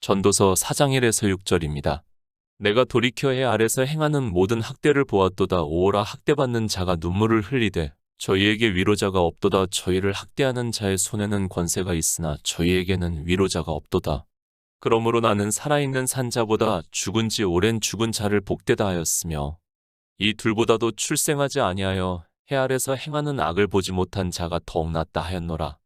전도서 4장 1에서 6절입니다. 내가 돌이켜 해 아래서 행하는 모든 학대를 보았도다 오라 학대받는 자가 눈물을 흘리되 저희에게 위로자가 없도다 저희를 학대하는 자의 손에는 권세가 있으나 저희에게는 위로자가 없도다. 그러므로 나는 살아있는 산자보다 죽은 지 오랜 죽은 자를 복되다 하였으며 이 둘보다도 출생하지 아니하여 해 아래서 행하는 악을 보지 못한 자가 더욱 낫다 하였노라.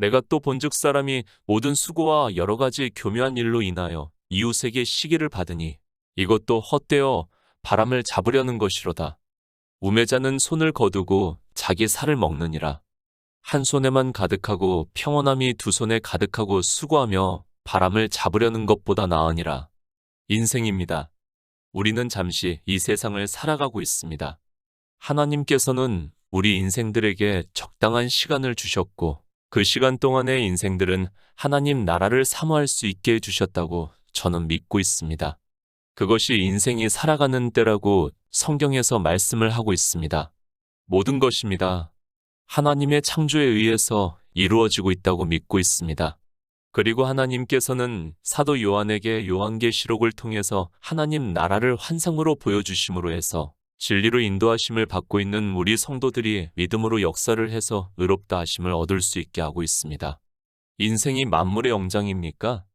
내가 또 본즉 사람이 모든 수고와 여러 가지 교묘한 일로 인하여 이웃에게 시기를 받으니 이것도 헛되어 바람을 잡으려는 것이로다. 우매자는 손을 거두고 자기 살을 먹느니라. 한 손에만 가득하고 평온함이 두 손에 가득하고 수고하며 바람을 잡으려는 것보다 나으니라. 인생입니다. 우리는 잠시 이 세상을 살아가고 있습니다. 하나님께서는 우리 인생들에게 적당한 시간을 주셨고 그 시간 동안의 인생들은 하나님 나라를 사모할 수 있게 해주셨다고 저는 믿고 있습니다. 그것이 인생이 살아가는 때라고 성경에서 말씀을 하고 있습니다. 모든 것입니다. 하나님의 창조에 의해서 이루어지고 있다고 믿고 있습니다. 그리고 하나님께서는 사도 요한에게 요한계시록을 통해서 하나님 나라를 환상으로 보여주심으로 해서 진리로 인도하심을 받고 있는 우리 성도들이 믿음으로 역사를 해서 의롭다 하심을 얻을 수 있게 하고 있습니다. 인생이 만물의 영장입니까?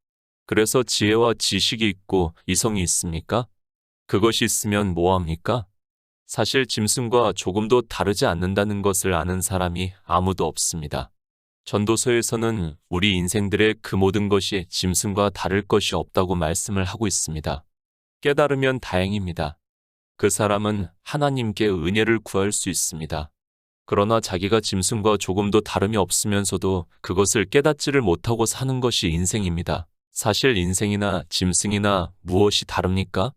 그래서 지혜와 지식이 있고 이성이 있습니까? 그것이 있으면 뭐합니까? 사실 짐승과 조금도 다르지 않는다는 것을 아는 사람이 아무도 없습니다. 전도서에서는 우리 인생들의 그 모든 것이 짐승과 다를 것이 없다고 말씀을 하고 있습니다. 깨달으면 다행입니다. 그 사람은 하나님께 은혜를 구할 수 있습니다. 그러나 자기가 짐승과 조금도 다름이 없으면서도 그것을 깨닫지를 못하고 사는 것이 인생입니다. 사실 인생이나 짐승이나 무엇이 다릅니까?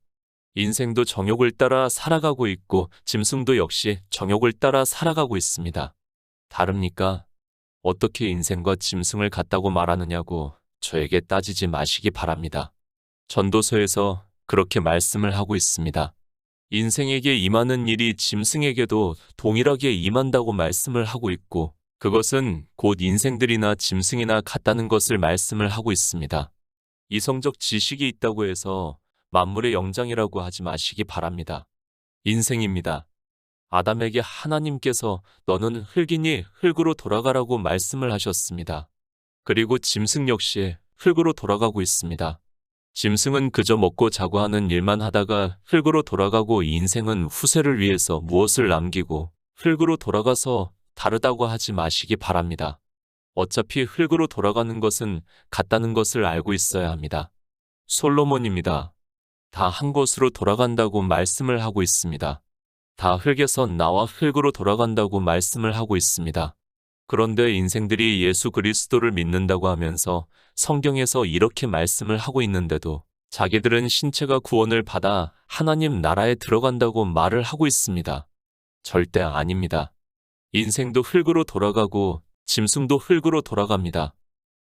인생도 정욕을 따라 살아가고 있고 짐승도 역시 정욕을 따라 살아가고 있습니다. 다릅니까? 어떻게 인생과 짐승을 같다고 말하느냐고 저에게 따지지 마시기 바랍니다. 전도서에서 그렇게 말씀을 하고 있습니다. 인생에게 임하는 일이 짐승에게도 동일하게 임한다고 말씀을 하고 있고 그것은 곧 인생들이나 짐승이나 같다는 것을 말씀을 하고 있습니다. 이성적 지식이 있다고 해서 만물의 영장이라고 하지 마시기 바랍니다. 인생입니다. 아담에게 하나님께서 너는 흙이니 흙으로 돌아가라고 말씀을 하셨습니다. 그리고 짐승 역시 흙으로 돌아가고 있습니다. 짐승은 그저 먹고 자고 하는 일만 하다가 흙으로 돌아가고 인생은 후세를 위해서 무엇을 남기고 흙으로 돌아가서 다르다고 하지 마시기 바랍니다. 어차피 흙으로 돌아가는 것은 같다는 것을 알고 있어야 합니다. 솔로몬입니다. 다 한 곳으로 돌아간다고 말씀을 하고 있습니다. 다 흙에서 나와 흙으로 돌아간다고 말씀을 하고 있습니다. 그런데 인생들이 예수 그리스도를 믿는다고 하면서 성경에서 이렇게 말씀을 하고 있는데도 자기들은 신체가 구원을 받아 하나님 나라에 들어간다고 말을 하고 있습니다. 절대 아닙니다. 인생도 흙으로 돌아가고 짐승도 흙으로 돌아갑니다.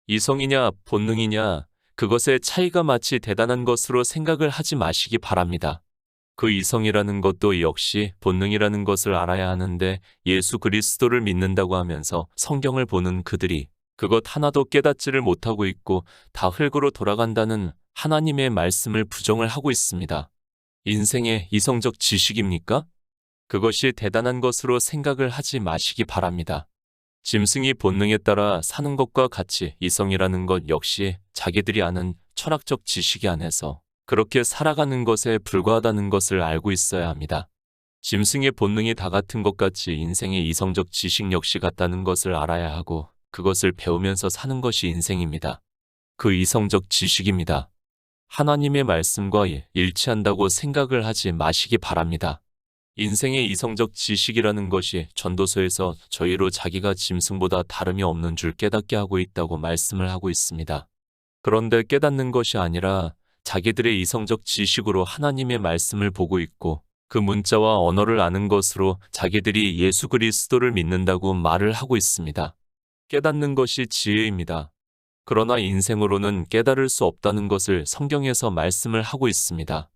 이성이냐 본능이냐 그것의 차이가 마치 대단한 것으로 생각을 하지 마시기 바랍니다. 그 이성이라는 것도 역시 본능이라는 것을 알아야 하는데 예수 그리스도를 믿는다고 하면서 성경을 보는 그들이 그것 하나도 깨닫지를 못하고 있고 다 흙으로 돌아간다는 하나님의 말씀을 부정을 하고 있습니다. 인생의 이성적 지식입니까? 그것이 대단한 것으로 생각을 하지 마시기 바랍니다. 짐승이 본능에 따라 사는 것과 같이 이성이라는 것 역시 자기들이 아는 철학적 지식이 안에서 그렇게 살아가는 것에 불과하다는 것을 알고 있어야 합니다. 짐승의 본능이 다 같은 것 같이 인생의 이성적 지식 역시 같다는 것을 알아야 하고 그것을 배우면서 사는 것이 인생입니다. 그 이성적 지식입니다. 하나님의 말씀과 일치한다고 생각을 하지 마시기 바랍니다. 인생의 이성적 지식이라는 것이 전도서에서 저희로 자기가 짐승보다 다름이 없는 줄 깨닫게 하고 있다고 말씀을 하고 있습니다. 그런데 깨닫는 것이 아니라 자기들의 이성적 지식으로 하나님의 말씀을 보고 있고 그 문자와 언어를 아는 것으로 자기들이 예수 그리스도를 믿는다고 말을 하고 있습니다. 깨닫는 것이 지혜입니다. 그러나 인생으로는 깨달을 수 없다는 것을 성경에서 말씀을 하고 있습니다.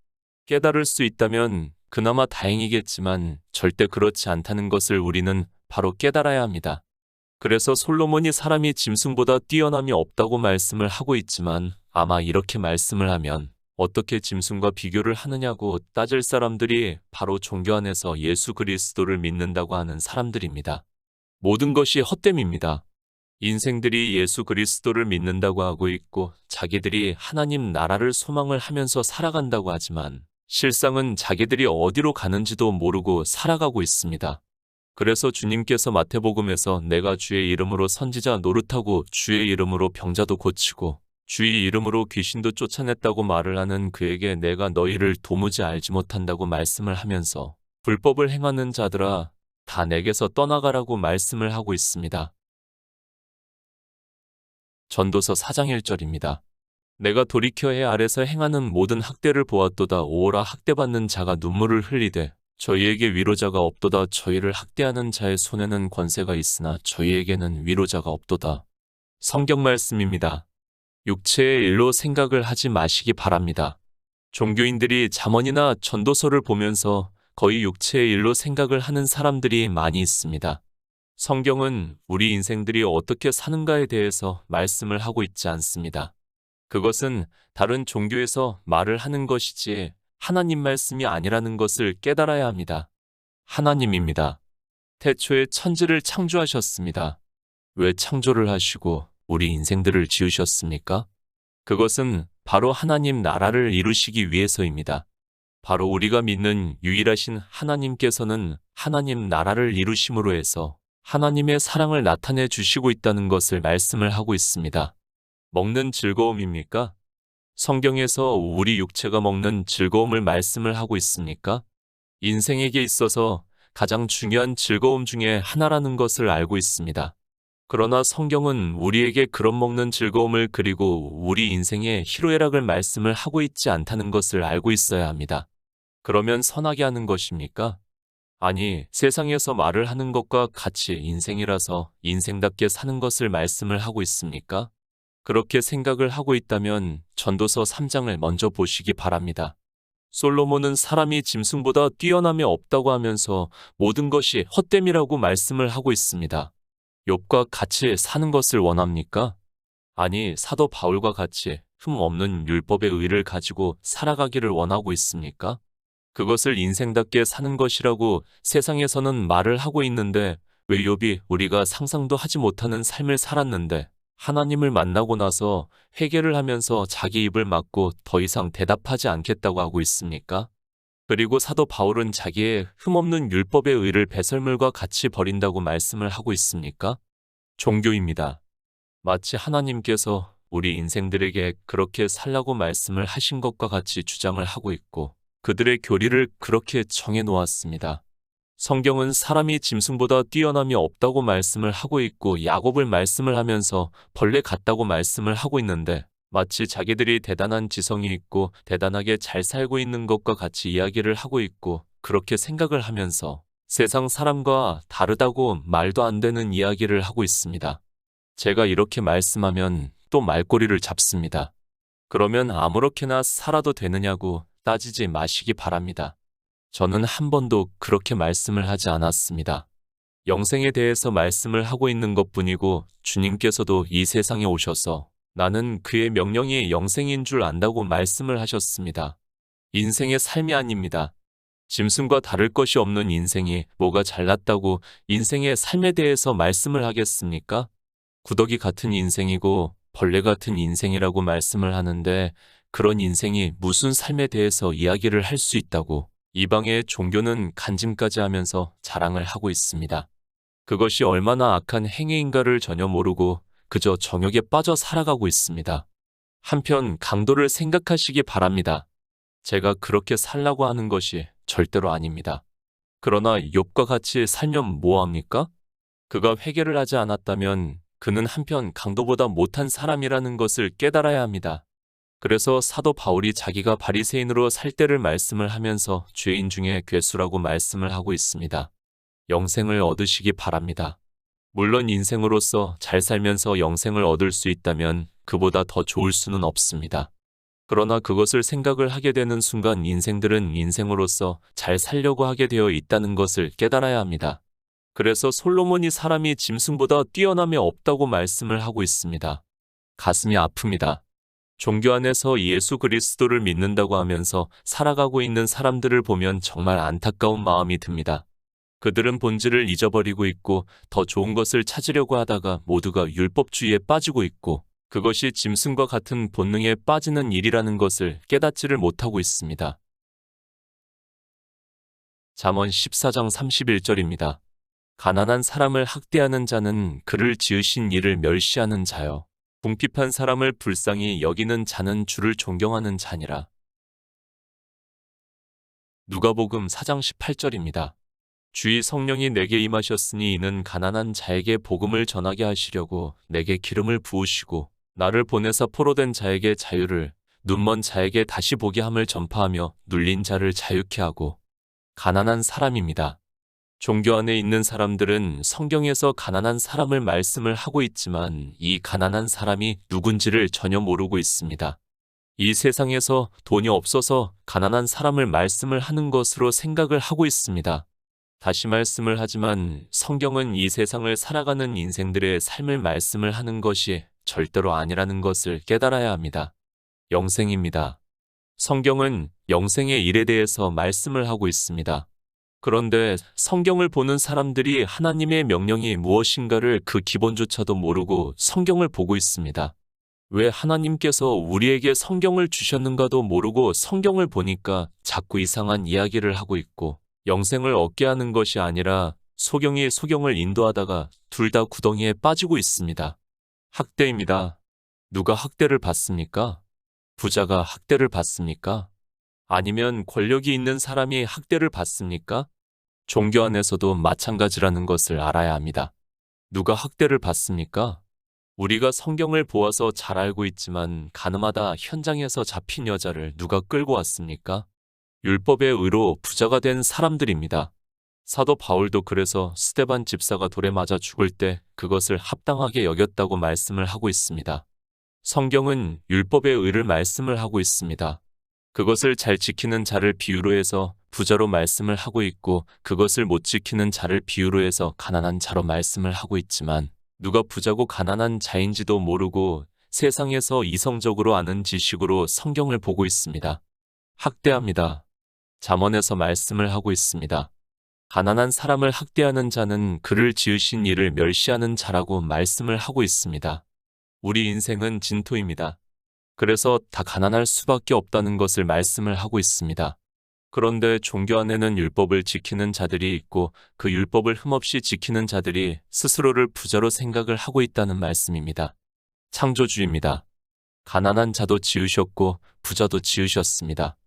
깨달을 수 있다면 그나마 다행이겠지만 절대 그렇지 않다는 것을 우리는 바로 깨달아야 합니다. 그래서 솔로몬이 사람이 짐승보다 뛰어남이 없다고 말씀을 하고 있지만 아마 이렇게 말씀을 하면 어떻게 짐승과 비교를 하느냐고 따질 사람들이 바로 종교 안에서 예수 그리스도를 믿는다고 하는 사람들입니다. 모든 것이 헛됨입니다. 인생들이 예수 그리스도를 믿는다고 하고 있고 자기들이 하나님 나라를 소망을 하면서 살아간다고 하지만 실상은 자기들이 어디로 가는지도 모르고 살아가고 있습니다. 그래서 주님께서 마태복음에서 내가 주의 이름으로 선지자 노릇하고 주의 이름으로 병자도 고치고 주의 이름으로 귀신도 쫓아냈다고 말을 하는 그에게 내가 너희를 도무지 알지 못한다고 말씀을 하면서 불법을 행하는 자들아 다 내게서 떠나가라고 말씀을 하고 있습니다. 전도서 4장 1절입니다. 내가 돌이켜 해 아래서 행하는 모든 학대를 보았도다 오라 학대받는 자가 눈물을 흘리되 저희에게 위로자가 없도다 저희를 학대하는 자의 손에는 권세가 있으나 저희에게는 위로자가 없도다. 성경 말씀입니다. 육체의 일로 생각을 하지 마시기 바랍니다. 종교인들이 잠언이나 전도서를 보면서 거의 육체의 일로 생각을 하는 사람들이 많이 있습니다. 성경은 우리 인생들이 어떻게 사는가에 대해서 말씀을 하고 있지 않습니다. 그것은 다른 종교에서 말을 하는 것이지 하나님 말씀이 아니라는 것을 깨달아야 합니다. 하나님입니다. 태초에 천지를 창조하셨습니다. 왜 창조를 하시고 우리 인생들을 지으셨습니까? 그것은 바로 하나님 나라를 이루시기 위해서입니다. 바로 우리가 믿는 유일하신 하나님께서는 하나님 나라를 이루심으로 해서 하나님의 사랑을 나타내 주시고 있다는 것을 말씀을 하고 있습니다. 먹는 즐거움입니까? 성경에서 우리 육체가 먹는 즐거움을 말씀을 하고 있습니까? 인생에게 있어서 가장 중요한 즐거움 중에 하나라는 것을 알고 있습니다. 그러나 성경은 우리에게 그런 먹는 즐거움을 그리고 우리 인생의 희로애락을 말씀을 하고 있지 않다는 것을 알고 있어야 합니다. 그러면 선하게 하는 것입니까? 아니, 세상에서 말을 하는 것과 같이 인생이라서 인생답게 사는 것을 말씀을 하고 있습니까? 그렇게 생각을 하고 있다면 전도서 3장을 먼저 보시기 바랍니다. 솔로몬은 사람이 짐승보다 뛰어남이 없다고 하면서 모든 것이 헛됨이라고 말씀을 하고 있습니다. 욥과 같이 사는 것을 원합니까? 아니, 사도 바울과 같이 흠 없는 율법의 의를 가지고 살아가기를 원하고 있습니까? 그것을 인생답게 사는 것이라고 세상에서는 말을 하고 있는데 왜 욥이 우리가 상상도 하지 못하는 삶을 살았는데 하나님을 만나고 나서 회개를 하면서 자기 입을 막고 더 이상 대답하지 않겠다고 하고 있습니까? 그리고 사도 바울은 자기의 흠없는 율법의 의를 배설물과 같이 버린다고 말씀을 하고 있습니까? 종교입니다. 마치 하나님께서 우리 인생들에게 그렇게 살라고 말씀을 하신 것과 같이 주장을 하고 있고 그들의 교리를 그렇게 정해 놓았습니다. 성경은 사람이 짐승보다 뛰어남이 없다고 말씀을 하고 있고 야곱을 말씀을 하면서 벌레 같다고 말씀을 하고 있는데 마치 자기들이 대단한 지성이 있고 대단하게 잘 살고 있는 것과 같이 이야기를 하고 있고 그렇게 생각을 하면서 세상 사람과 다르다고 말도 안 되는 이야기를 하고 있습니다. 제가 이렇게 말씀하면 또 말꼬리를 잡습니다. 그러면 아무렇게나 살아도 되느냐고 따지지 마시기 바랍니다. 저는 한 번도 그렇게 말씀을 하지 않았습니다. 영생에 대해서 말씀을 하고 있는 것 뿐이고 주님께서도 이 세상에 오셔서 나는 그의 명령이 영생인 줄 안다고 말씀을 하셨습니다. 인생의 삶이 아닙니다. 짐승과 다를 것이 없는 인생이 뭐가 잘났다고 인생의 삶에 대해서 말씀을 하겠습니까? 구더기 같은 인생이고 벌레 같은 인생이라고 말씀을 하는데 그런 인생이 무슨 삶에 대해서 이야기를 할 수 있다고 이방의 종교는 간증까지 하면서 자랑을 하고 있습니다. 그것이 얼마나 악한 행위인가를 전혀 모르고 그저 정욕에 빠져 살아가고 있습니다. 한편 강도를 생각하시기 바랍니다. 제가 그렇게 살라고 하는 것이 절대로 아닙니다. 그러나 욥과 같이 살면 뭐합니까? 그가 회개를 하지 않았다면 그는 한편 강도보다 못한 사람이라는 것을 깨달아야 합니다. 그래서 사도 바울이 자기가 바리새인으로 살 때를 말씀을 하면서 죄인 중에 괴수라고 말씀을 하고 있습니다. 영생을 얻으시기 바랍니다. 물론 인생으로서 잘 살면서 영생을 얻을 수 있다면 그보다 더 좋을 수는 없습니다. 그러나 그것을 생각을 하게 되는 순간 인생들은 인생으로서 잘 살려고 하게 되어 있다는 것을 깨달아야 합니다. 그래서 솔로몬이 사람이 짐승보다 뛰어남이 없다고 말씀을 하고 있습니다. 가슴이 아픕니다. 종교 안에서 예수 그리스도를 믿는다고 하면서 살아가고 있는 사람들을 보면 정말 안타까운 마음이 듭니다. 그들은 본질을 잊어버리고 있고 더 좋은 것을 찾으려고 하다가 모두가 율법주의에 빠지고 있고 그것이 짐승과 같은 본능에 빠지는 일이라는 것을 깨닫지를 못하고 있습니다. 잠언 14장 31절입니다. 가난한 사람을 학대하는 자는 그를 지으신 이를 멸시하는 자요. 궁핍한 사람을 불쌍히 여기는 자는 주를 존경하는 자니라. 누가복음 4장 18절입니다. 주의 성령이 내게 임하셨으니 이는 가난한 자에게 복음을 전하게 하시려고 내게 기름을 부으시고 나를 보내사 포로된 자에게 자유를 눈먼 자에게 다시 보게 함을 전파하며 눌린 자를 자유케 하고 가난한 사람입니다. 종교 안에 있는 사람들은 성경에서 가난한 사람을 말씀을 하고 있지만 이 가난한 사람이 누군지를 전혀 모르고 있습니다. 이 세상에서 돈이 없어서 가난한 사람을 말씀을 하는 것으로 생각을 하고 있습니다. 다시 말씀을 하지만 성경은 이 세상을 살아가는 인생들의 삶을 말씀을 하는 것이 절대로 아니라는 것을 깨달아야 합니다. 영생입니다. 성경은 영생의 일에 대해서 말씀을 하고 있습니다. 그런데 성경을 보는 사람들이 하나님의 명령이 무엇인가를 그 기본조차도 모르고 성경을 보고 있습니다. 왜 하나님께서 우리에게 성경을 주셨는가도 모르고 성경을 보니까 자꾸 이상한 이야기를 하고 있고 영생을 얻게 하는 것이 아니라 소경이 소경을 인도하다가 둘 다 구덩이에 빠지고 있습니다. 학대입니다. 누가 학대를 받습니까? 부자가 학대를 받습니까? 아니면 권력이 있는 사람이 학대를 받습니까? 종교 안에서도 마찬가지라는 것을 알아야 합니다. 누가 학대를 받습니까? 우리가 성경을 보아서 잘 알고 있지만 가늠하다 현장에서 잡힌 여자를 누가 끌고 왔습니까? 율법의 의로 부자가 된 사람들입니다. 사도 바울도 그래서 스테반 집사가 돌에 맞아 죽을 때 그것을 합당하게 여겼다고 말씀을 하고 있습니다. 성경은 율법의 의를 말씀을 하고 있습니다. 그것을 잘 지키는 자를 비유로 해서 부자로 말씀을 하고 있고 그것을 못 지키는 자를 비유로 해서 가난한 자로 말씀을 하고 있지만 누가 부자고 가난한 자인지도 모르고 세상에서 이성적으로 아는 지식으로 성경을 보고 있습니다. 학대합니다. 잠언에서 말씀을 하고 있습니다. 가난한 사람을 학대하는 자는 그를 지으신 이를 멸시하는 자라고 말씀을 하고 있습니다. 우리 인생은 진토입니다. 그래서 다 가난할 수밖에 없다는 것을 말씀을 하고 있습니다. 그런데 종교 안에는 율법을 지키는 자들이 있고 그 율법을 흠없이 지키는 자들이 스스로를 부자로 생각을 하고 있다는 말씀입니다. 창조주입니다. 가난한 자도 지으셨고 부자도 지으셨습니다.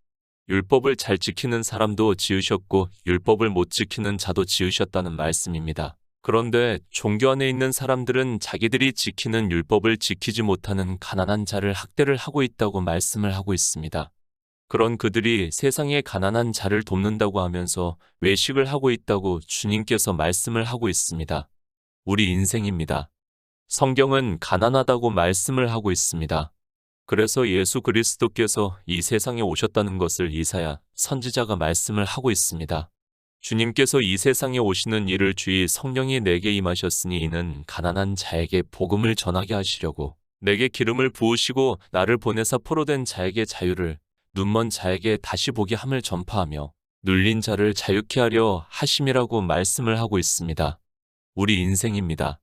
율법을 잘 지키는 사람도 지으셨고 율법을 못 지키는 자도 지으셨다는 말씀입니다. 그런데 종교 안에 있는 사람들은 자기들이 지키는 율법을 지키지 못하는 가난한 자를 학대를 하고 있다고 말씀을 하고 있습니다. 그런 그들이 세상의 가난한 자를 돕는다고 하면서 외식을 하고 있다고 주님께서 말씀을 하고 있습니다. 우리 인생입니다. 성경은 가난하다고 말씀을 하고 있습니다. 그래서 예수 그리스도께서 이 세상에 오셨다는 것을 이사야 선지자가 말씀을 하고 있습니다. 주님께서 이 세상에 오시는 일을 주의 성령이 내게 임하셨으니 이는 가난한 자에게 복음을 전하게 하시려고 내게 기름을 부으시고 나를 보내사 포로된 자에게 자유를 눈먼 자에게 다시 보게 함을 전파하며 눌린 자를 자유케 하려 하심이라고 말씀을 하고 있습니다. 우리 인생입니다.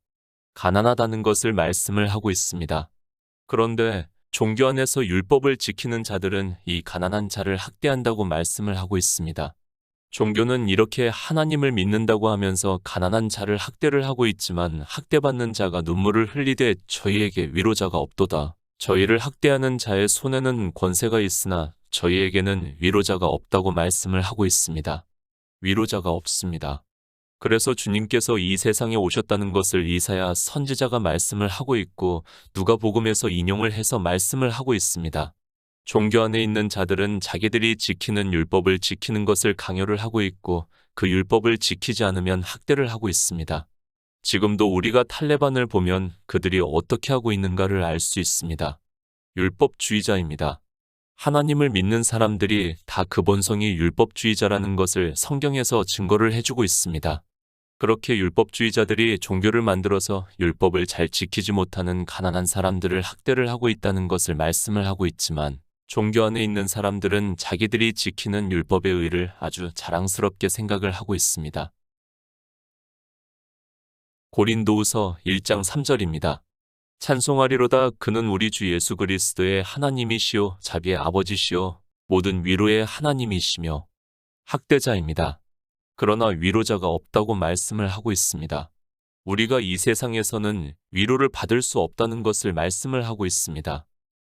가난하다는 것을 말씀을 하고 있습니다. 그런데 종교 안에서 율법을 지키는 자들은 이 가난한 자를 학대한다고 말씀을 하고 있습니다. 종교는 이렇게 하나님을 믿는다고 하면서 가난한 자를 학대를 하고 있지만 학대받는 자가 눈물을 흘리되 저희에게 위로자가 없도다. 저희를 학대하는 자의 손에는 권세가 있으나 저희에게는 위로자가 없다고 말씀을 하고 있습니다. 위로자가 없습니다. 그래서 주님께서 이 세상에 오셨다는 것을 이사야 선지자가 말씀을 하고 있고 누가복음에서 인용을 해서 말씀을 하고 있습니다. 종교 안에 있는 자들은 자기들이 지키는 율법을 지키는 것을 강요를 하고 있고 그 율법을 지키지 않으면 학대를 하고 있습니다. 지금도 우리가 탈레반을 보면 그들이 어떻게 하고 있는가를 알 수 있습니다. 율법주의자입니다. 하나님을 믿는 사람들이 다 그 본성이 율법주의자라는 것을 성경에서 증거를 해주고 있습니다. 그렇게 율법주의자들이 종교를 만들어서 율법을 잘 지키지 못하는 가난한 사람들을 학대를 하고 있다는 것을 말씀을 하고 있지만 종교 안에 있는 사람들은 자기들이 지키는 율법의 의를 아주 자랑스럽게 생각을 하고 있습니다. 고린도후서 1장 3절입니다. 찬송하리로다 그는 우리 주 예수 그리스도의 하나님이시요 자비의 아버지시요 모든 위로의 하나님이시며 학대자입니다. 그러나 위로자가 없다고 말씀을 하고 있습니다. 우리가 이 세상에서는 위로를 받을 수 없다는 것을 말씀을 하고 있습니다.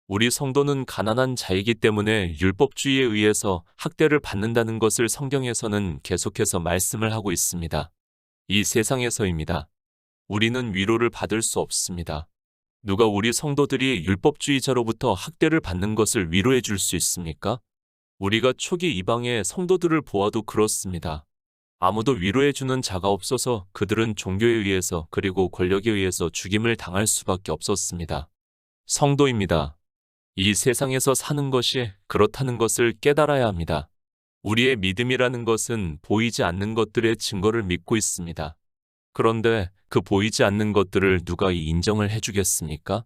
우리 성도는 가난한 자이기 때문에 율법주의에 의해서 학대를 받는다는 것을 성경에서는 계속해서 말씀을 하고 있습니다. 이 세상에서입니다. 우리는 위로를 받을 수 없습니다. 누가 우리 성도들이 율법주의자로부터 학대를 받는 것을 위로해 줄 수 있습니까? 우리가 초기 이방의 성도들을 보아도 그렇습니다. 아무도 위로해 주는 자가 없어서 그들은 종교에 의해서 그리고 권력에 의해서 죽임을 당할 수밖에 없었습니다. 성도입니다. 이 세상에서 사는 것이 그렇다는 것을 깨달아야 합니다. 우리의 믿음이라는 것은 보이지 않는 것들의 증거를 믿고 있습니다. 그런데 그 보이지 않는 것들을 누가 인정을 해주겠습니까?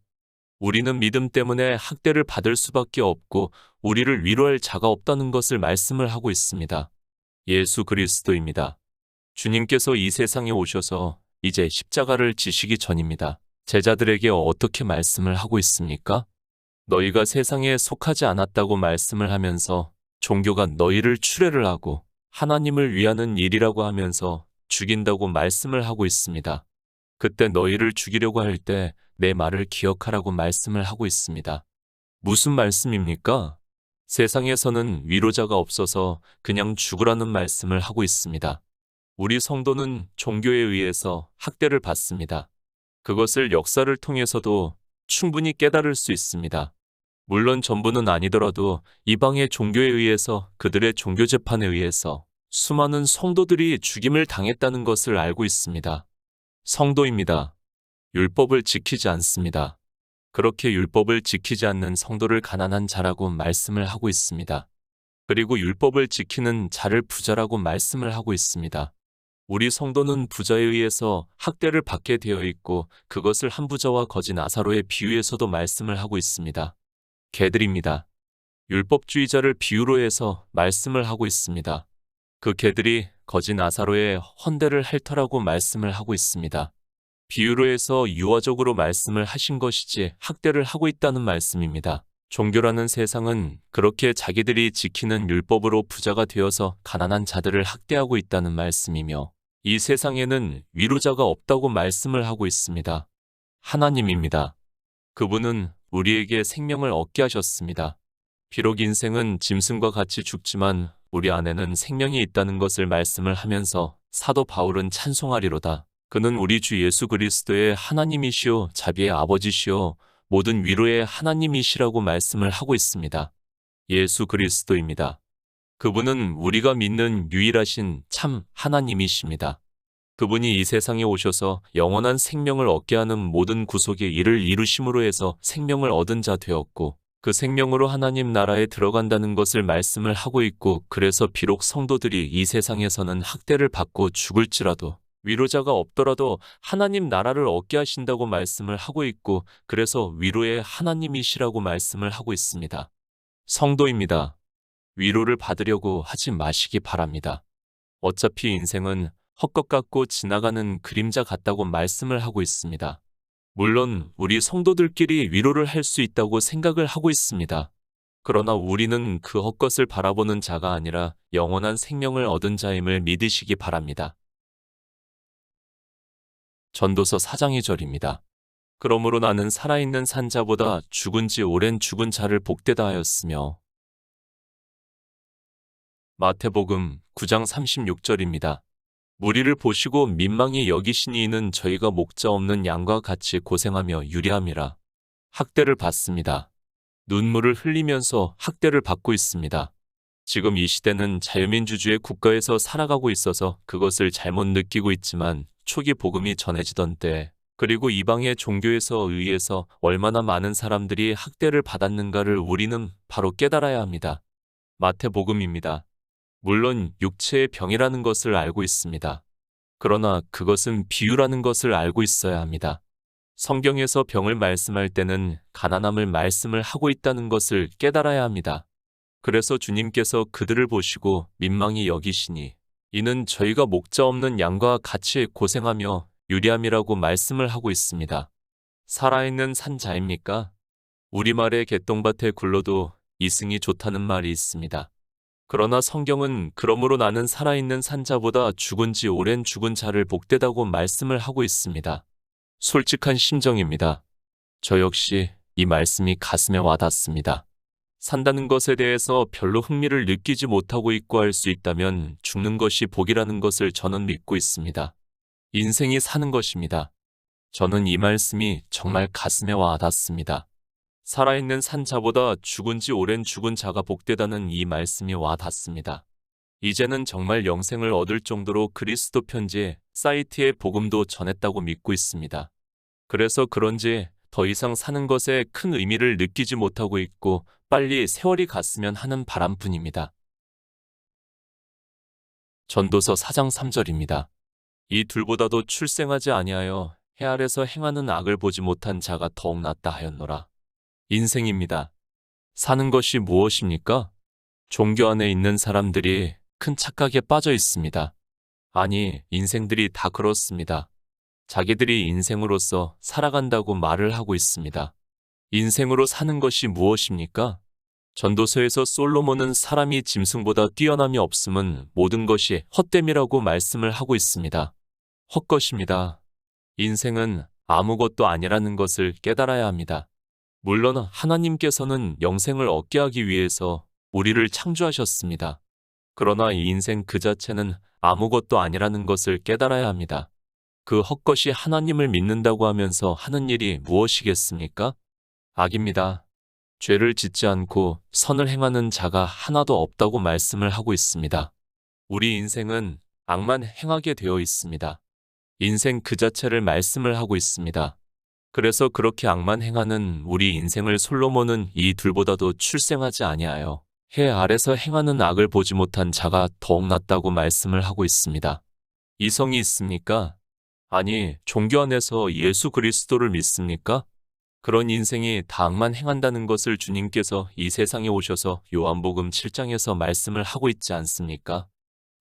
우리는 믿음 때문에 학대를 받을 수밖에 없고 우리를 위로할 자가 없다는 것을 말씀을 하고 있습니다. 예수 그리스도입니다. 주님께서 이 세상에 오셔서 이제 십자가를 지시기 전입니다. 제자들에게 어떻게 말씀을 하고 있습니까? 너희가 세상에 속하지 않았다고 말씀을 하면서 종교가 너희를 추례를 하고 하나님을 위하는 일이라고 하면서 죽인다고 말씀을 하고 있습니다. 그때 너희를 죽이려고 할 때 내 말을 기억하라고 말씀을 하고 있습니다. 무슨 말씀입니까? 세상에서는 위로자가 없어서 그냥 죽으라는 말씀을 하고 있습니다. 우리 성도는 종교에 의해서 학대를 받습니다. 그것을 역사를 통해서도 충분히 깨달을 수 있습니다. 물론 전부는 아니더라도 이방의 종교에 의해서 그들의 종교 재판에 의해서 수많은 성도들이 죽임을 당했다는 것을 알고 있습니다. 성도입니다. 율법을 지키지 않습니다. 그렇게 율법을 지키지 않는 성도를 가난한 자라고 말씀을 하고 있습니다. 그리고 율법을 지키는 자를 부자라고 말씀을 하고 있습니다. 우리 성도는 부자에 의해서 학대를 받게 되어 있고 그것을 한 부자와 거지 나사로의 비유에서도 말씀을 하고 있습니다. 개들입니다. 율법주의자를 비유로 해서 말씀을 하고 있습니다. 그 개들이 거지 나사로의 헌대를 핥터라고 말씀을 하고 있습니다. 비유로 해서 유아적으로 말씀을 하신 것이지 학대를 하고 있다는 말씀입니다. 종교라는 세상은 그렇게 자기들이 지키는 율법으로 부자가 되어서 가난한 자들을 학대하고 있다는 말씀이며 이 세상에는 위로자가 없다고 말씀을 하고 있습니다. 하나님입니다. 그분은 우리에게 생명을 얻게 하셨습니다. 비록 인생은 짐승과 같이 죽지만 우리 안에는 생명이 있다는 것을 말씀을 하면서 사도 바울은 찬송하리로다. 그는 우리 주 예수 그리스도의 하나님이시오 자비의 아버지시오 모든 위로의 하나님이시라고 말씀을 하고 있습니다. 예수 그리스도입니다. 그분은 우리가 믿는 유일하신 참 하나님이십니다. 그분이 이 세상에 오셔서 영원한 생명을 얻게 하는 모든 구속의 일을 이루심으로 해서 생명을 얻은 자 되었고 그 생명으로 하나님 나라에 들어간다는 것을 말씀을 하고 있고 그래서 비록 성도들이 이 세상에서는 학대를 받고 죽을지라도 위로자가 없더라도 하나님 나라를 얻게 하신다고 말씀을 하고 있고 그래서 위로의 하나님이시라고 말씀을 하고 있습니다. 성도입니다. 위로를 받으려고 하지 마시기 바랍니다. 어차피 인생은 헛것 같고 지나가는 그림자 같다고 말씀을 하고 있습니다. 물론 우리 성도들끼리 위로를 할 수 있다고 생각을 하고 있습니다. 그러나 우리는 그 헛것을 바라보는 자가 아니라 영원한 생명을 얻은 자임을 믿으시기 바랍니다. 전도서 4장 2절입니다. 그러므로 나는 살아있는 산자보다 죽은 지 오랜 죽은 자를 복되다 하였으며 마태복음 9장 36절입니다. 무리를 보시고 민망히 여기시니 이는 저희가 목자 없는 양과 같이 고생하며 유리함이라. 학대를 받습니다. 눈물을 흘리면서 학대를 받고 있습니다. 지금 이 시대는 자유민주주의 국가에서 살아가고 있어서 그것을 잘못 느끼고 있지만 초기 복음이 전해지던 때 그리고 이방의 종교에서 의해서 얼마나 많은 사람들이 학대를 받았는가를 우리는 바로 깨달아야 합니다. 마태복음입니다. 물론 육체의 병이라는 것을 알고 있습니다. 그러나 그것은 비유라는 것을 알고 있어야 합니다. 성경에서 병을 말씀할 때는 가난함을 말씀을 하고 있다는 것을 깨달아야 합니다. 그래서 주님께서 그들을 보시고 민망히 여기시니 이는 저희가 목자 없는 양과 같이 고생하며 유리함이라고 말씀을 하고 있습니다. 살아있는 산자입니까? 우리말에 개똥밭에 굴러도 이승이 좋다는 말이 있습니다. 그러나 성경은 그러므로 나는 살아있는 산자보다 죽은 지 오랜 죽은 자를 복되다고 말씀을 하고 있습니다. 솔직한 심정입니다. 저 역시 이 말씀이 가슴에 와닿습니다. 산다는 것에 대해서 별로 흥미를 느끼지 못하고 있고 할 수 있다면 죽는 것이 복이라는 것을 저는 믿고 있습니다. 인생이 사는 것입니다. 저는 이 말씀이 정말 가슴에 와닿습니다. 살아있는 산자보다 죽은 지 오랜 죽은 자가 복되다는 이 말씀이 와닿습니다. 이제는 정말 영생을 얻을 정도로 그리스도 편지 사이트에 복음도 전했다고 믿고 있습니다. 그래서 그런지 더 이상 사는 것에 큰 의미를 느끼지 못하고 있고 빨리 세월이 갔으면 하는 바람뿐입니다. 전도서 4장 3절입니다. 이 둘보다도 출생하지 아니하여 해 아래서 행하는 악을 보지 못한 자가 더욱 낫다 하였노라. 인생입니다. 사는 것이 무엇입니까? 종교 안에 있는 사람들이 큰 착각에 빠져 있습니다. 아니, 인생들이 다 그렇습니다. 자기들이 인생으로서 살아간다고 말을 하고 있습니다. 인생으로 사는 것이 무엇입니까? 전도서에서 솔로몬은 사람이 짐승보다 뛰어남이 없음은 모든 것이 헛됨이라고 말씀을 하고 있습니다. 헛것입니다. 인생은 아무것도 아니라는 것을 깨달아야 합니다. 물론 하나님께서는 영생을 얻게 하기 위해서 우리를 창조하셨습니다. 그러나 이 인생 그 자체는 아무것도 아니라는 것을 깨달아야 합니다. 그 헛것이 하나님을 믿는다고 하면서 하는 일이 무엇이겠습니까? 악입니다. 죄를 짓지 않고 선을 행하는 자가 하나도 없다고 말씀을 하고 있습니다. 우리 인생은 악만 행하게 되어 있습니다. 인생 그 자체를 말씀을 하고 있습니다. 그래서 그렇게 악만 행하는 우리 인생을 솔로몬은 이 둘보다도 출생하지 아니하여 해 아래서 행하는 악을 보지 못한 자가 더욱 낫다고 말씀을 하고 있습니다. 이성이 있습니까? 아니, 종교 안에서 예수 그리스도를 믿습니까? 그런 인생이 다 악만 행한다는 것을 주님께서 이 세상에 오셔서 요한복음 7장에서 말씀을 하고 있지 않습니까?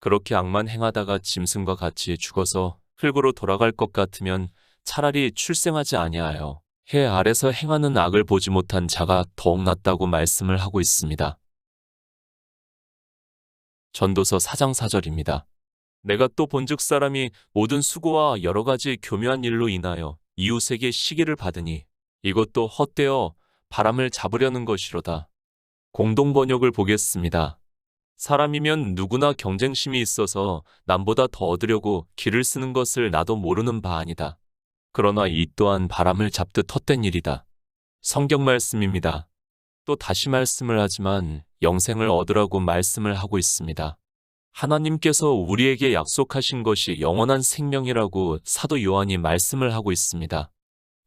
그렇게 악만 행하다가 짐승과 같이 죽어서 흙으로 돌아갈 것 같으면 차라리 출생하지 아니하여 해 아래서 행하는 악을 보지 못한 자가 더욱 낫다고 말씀을 하고 있습니다. 전도서 4장 4절입니다. 내가 또 본즉 사람이 모든 수고와 여러 가지 교묘한 일로 인하여 이웃에게 시기를 받으니 이것도 헛되어 바람을 잡으려는 것이로다. 공동 번역을 보겠습니다. 사람이면 누구나 경쟁심이 있어서 남보다 더 얻으려고 길을 쓰는 것을 나도 모르는 바 아니다. 그러나 이 또한 바람을 잡듯 헛된 일이다. 성경 말씀입니다. 또 다시 말씀을 하지만 영생을 얻으라고 말씀을 하고 있습니다. 하나님께서 우리에게 약속하신 것이 영원한 생명이라고 사도 요한이 말씀을 하고 있습니다.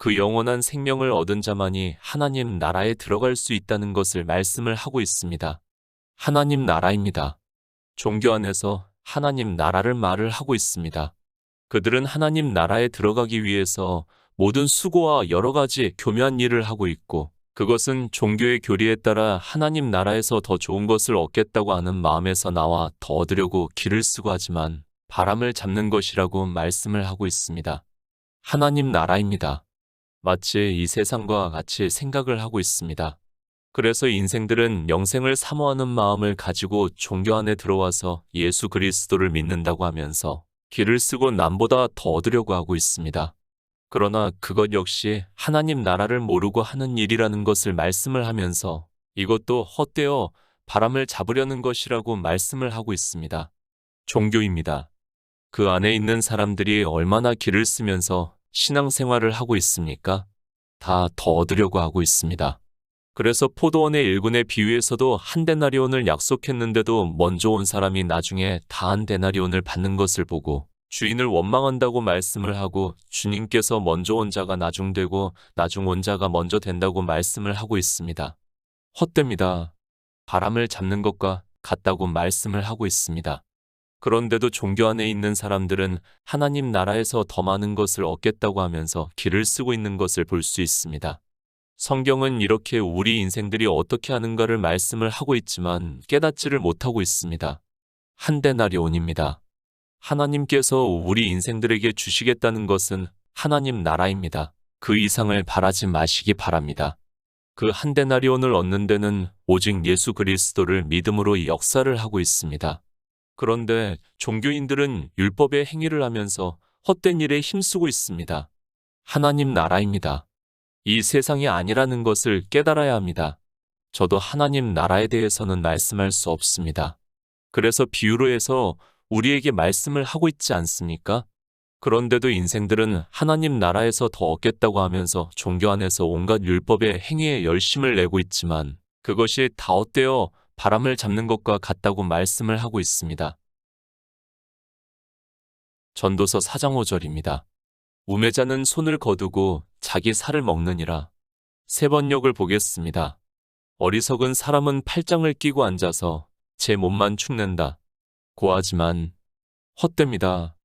그 영원한 생명을 얻은 자만이 하나님 나라에 들어갈 수 있다는 것을 말씀을 하고 있습니다. 하나님 나라입니다. 종교 안에서 하나님 나라를 말을 하고 있습니다. 그들은 하나님 나라에 들어가기 위해서 모든 수고와 여러 가지 교묘한 일을 하고 있고 그것은 종교의 교리에 따라 하나님 나라에서 더 좋은 것을 얻겠다고 하는 마음에서 나와 더 얻으려고 길을 쓰고 하지만 바람을 잡는 것이라고 말씀을 하고 있습니다. 하나님 나라입니다. 마치 이 세상과 같이 생각을 하고 있습니다. 그래서 인생들은 영생을 사모하는 마음을 가지고 종교 안에 들어와서 예수 그리스도를 믿는다고 하면서 길을 쓰고 남보다 더 얻으려고 하고 있습니다. 그러나 그것 역시 하나님 나라를 모르고 하는 일이라는 것을 말씀을 하면서 이것도 헛되어 바람을 잡으려는 것이라고 말씀을 하고 있습니다. 종교입니다. 그 안에 있는 사람들이 얼마나 길을 쓰면서 신앙생활을 하고 있습니까? 다 더 얻으려고 하고 있습니다. 그래서 포도원의 일군의 비유에서도 한 데나리온을 약속했는데도 먼저 온 사람이 나중에 다 한 데나리온을 받는 것을 보고 주인을 원망한다고 말씀을 하고 주님께서 먼저 온 자가 나중되고 나중 온 자가 먼저 된다고 말씀을 하고 있습니다. 헛됩니다. 바람을 잡는 것과 같다고 말씀을 하고 있습니다. 그런데도 종교 안에 있는 사람들은 하나님 나라에서 더 많은 것을 얻겠다고 하면서 길을 쓰고 있는 것을 볼 수 있습니다. 성경은 이렇게 우리 인생들이 어떻게 하는가를 말씀을 하고 있지만 깨닫지를 못하고 있습니다. 한대나리온입니다. 하나님께서 우리 인생들에게 주시겠다는 것은 하나님 나라입니다. 그 이상을 바라지 마시기 바랍니다. 그 한대나리온을 얻는 데는 오직 예수 그리스도를 믿음으로 역사를 하고 있습니다. 그런데 종교인들은 율법의 행위를 하면서 헛된 일에 힘쓰고 있습니다. 하나님 나라입니다. 이 세상이 아니라는 것을 깨달아야 합니다. 저도 하나님 나라에 대해서는 말씀할 수 없습니다. 그래서 비유로 해서 우리에게 말씀을 하고 있지 않습니까? 그런데도 인생들은 하나님 나라에서 더 얻겠다고 하면서 종교 안에서 온갖 율법의 행위에 열심을 내고 있지만 그것이 다 헛되어 바람을 잡는 것과 같다고 말씀을 하고 있습니다. 전도서 4장 5절입니다. 우매자는 손을 거두고 자기 살을 먹느니라. 세 번역을 보겠습니다. 어리석은 사람은 팔짱을 끼고 앉아서 제 몸만 축낸다. 고하지만 헛됩니다.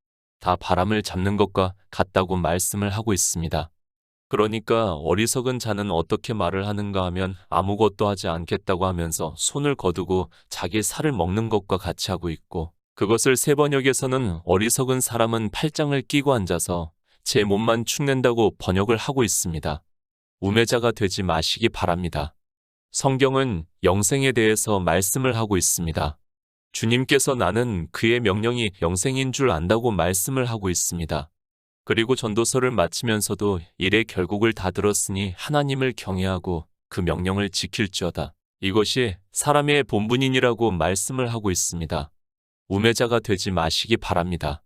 다 바람을 잡는 것과 같다고 말씀을 하고 있습니다. 그러니까 어리석은 자는 어떻게 말을 하는가 하면 아무것도 하지 않겠다고 하면서 손을 거두고 자기 살을 먹는 것과 같이 하고 있고 그것을 세 번역에서는 어리석은 사람은 팔짱을 끼고 앉아서 제 몸만 축낸다고 번역을 하고 있습니다. 우매자가 되지 마시기 바랍니다. 성경은 영생에 대해서 말씀을 하고 있습니다. 주님께서 나는 그의 명령이 영생인 줄 안다고 말씀을 하고 있습니다. 그리고 전도서를 마치면서도 일의 결국을 다 들었으니 하나님을 경외하고 그 명령을 지킬지어다. 이것이 사람의 본분이니라고 말씀을 하고 있습니다. 우매자가 되지 마시기 바랍니다.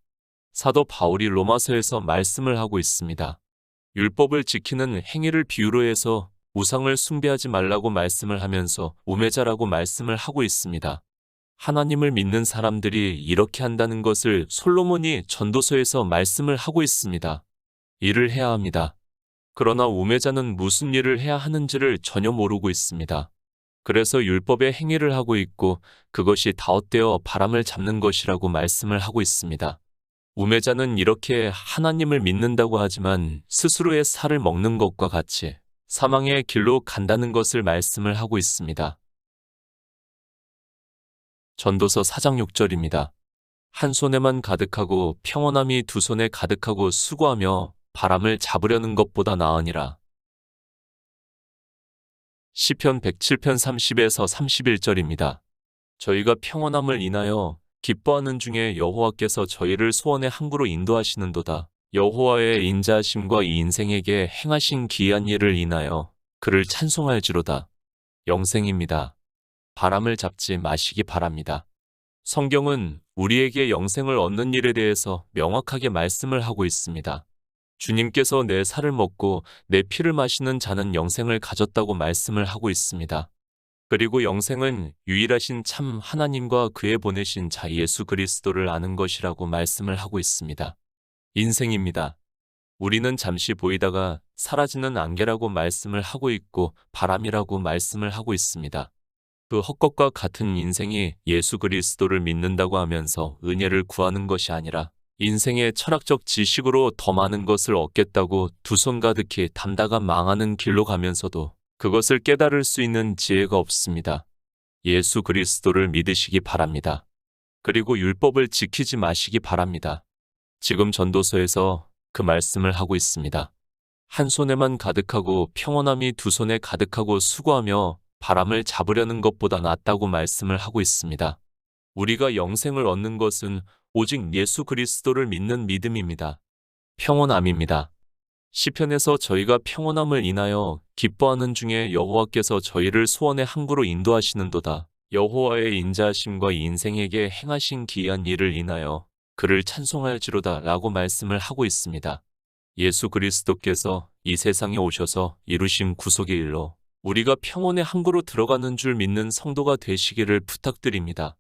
사도 바울이 로마서에서 말씀을 하고 있습니다. 율법을 지키는 행위를 비유로 해서 우상을 숭배하지 말라고 말씀을 하면서 우매자라고 말씀을 하고 있습니다. 하나님을 믿는 사람들이 이렇게 한다는 것을 솔로몬이 전도서에서 말씀을 하고 있습니다. 일을 해야 합니다. 그러나 우매자는 무슨 일을 해야 하는지를 전혀 모르고 있습니다. 그래서 율법의 행위를 하고 있고 그것이 다 헛되어 바람을 잡는 것이라고 말씀을 하고 있습니다. 우매자는 이렇게 하나님을 믿는다고 하지만 스스로의 살을 먹는 것과 같이 사망의 길로 간다는 것을 말씀을 하고 있습니다. 전도서 4장 6절입니다. 한 손에만 가득하고 평온함이 두 손에 가득하고 수고하며 바람을 잡으려는 것보다 나으니라. 시편 107편 30에서 31절입니다. 저희가 평온함을 인하여 기뻐하는 중에 여호와께서 저희를 소원의 항구로 인도하시는도다. 여호와의 인자하심과 이 인생에게 행하신 기이한 일을 인하여 그를 찬송할지로다. 영생입니다. 바람을 잡지 마시기 바랍니다. 성경은 우리에게 영생을 얻는 일에 대해서 명확하게 말씀을 하고 있습니다. 주님께서 내 살을 먹고 내 피를 마시는 자는 영생을 가졌다고 말씀을 하고 있습니다. 그리고 영생은 유일하신 참 하나님과 그의 보내신 자 예수 그리스도를 아는 것이라고 말씀을 하고 있습니다. 인생입니다. 우리는 잠시 보이다가 사라지는 안개라고 말씀을 하고 있고 바람이라고 말씀을 하고 있습니다. 그 헛것과 같은 인생이 예수 그리스도를 믿는다고 하면서 은혜를 구하는 것이 아니라 인생의 철학적 지식으로 더 많은 것을 얻겠다고 두 손 가득히 담다가 망하는 길로 가면서도 그것을 깨달을 수 있는 지혜가 없습니다. 예수 그리스도를 믿으시기 바랍니다. 그리고 율법을 지키지 마시기 바랍니다. 지금 전도서에서 그 말씀을 하고 있습니다. 한 손에만 가득하고 평온함이 두 손에 가득하고 수고하며 바람을 잡으려는 것보다 낫다고 말씀을 하고 있습니다. 우리가 영생을 얻는 것은 오직 예수 그리스도를 믿는 믿음입니다. 평온함입니다. 시편에서 저희가 평온함을 인하여 기뻐하는 중에 여호와께서 저희를 소원의 항구로 인도하시는도다. 여호와의 인자하심과 인생에게 행하신 기이한 일을 인하여 그를 찬송할지로다 라고 말씀을 하고 있습니다. 예수 그리스도께서 이 세상에 오셔서 이루신 구속의 일로 우리가 평온의 항구로 들어가는 줄 믿는 성도가 되시기를 부탁드립니다.